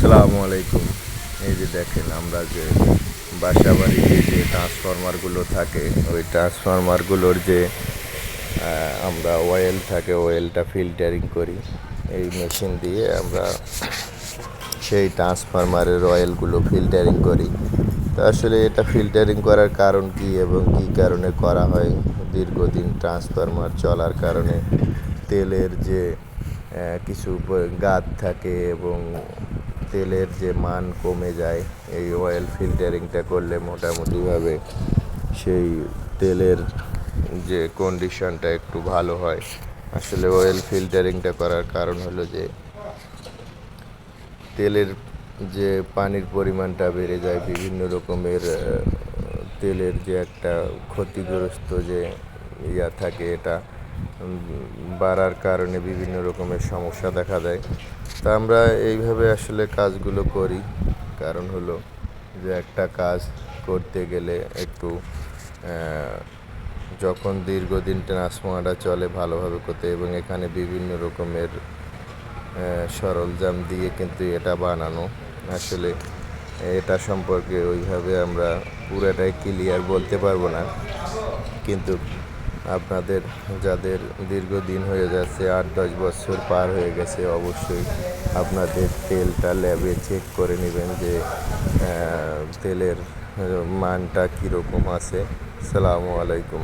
সালামু আলাইকুম এই যে দেখেন আমরা যে বাসা বাড়িতে যে ট্রান্সফরমারগুলো থাকে, ওই ট্রান্সফরমারগুলোর যে আমরা অয়েল থাকে অয়েলটা ফিল্টারিং করি। এই মেশিন দিয়ে আমরা সেই ট্রান্সফরমারের অয়েলগুলো ফিল্টারিং করি। তো আসলে এটা ফিল্টারিং করার কারণ কি এবং কি কারণে করা হয়? দীর্ঘদিন ট্রান্সফরমার চলার কারণে তেলের যে কিছু গাদ থাকে এবং তেলের যে মান কমে যায়, এই অয়েল ফিল্টারিংটা করলে মোটামুটিভাবে সেই তেলের যে কন্ডিশনটা একটু ভালো হয়। আসলে অয়েল ফিল্টারিংটা করার কারণ হলো যে, তেলের যে পানির পরিমাণটা বেড়ে যায়, বিভিন্ন রকমের তেলের যে একটা ক্ষতিগ্রস্ত যে ইয়া থাকে এটা বাড়ার কারণে বিভিন্ন রকমের সমস্যা দেখা দেয়। তা আমরা এইভাবে আসলে কাজগুলো করি। কারণ হলো যে একটা কাজ করতে গেলে একটু যখন দীর্ঘদিন ট্রান্সফর্মারটা চলে ভালোভাবে করতে এবং এখানে বিভিন্ন রকমের সরঞ্জাম দিয়ে কিন্তু এটা বানানো। আসলে এটা সম্পর্কে ওইভাবে আমরা পুরাটাই ক্লিয়ার বলতে পারব না। কিন্তু আপনাদের, যাদের দীর্ঘদিন হয়ে যাচ্ছে, আট দশ বছর পার হয়ে গেছে, অবশ্যই আপনাদের তেলটা ল্যাবে চেক করে নেবেন যে তেলের মানটা কীরকম আছে। সালামু আলাইকুম।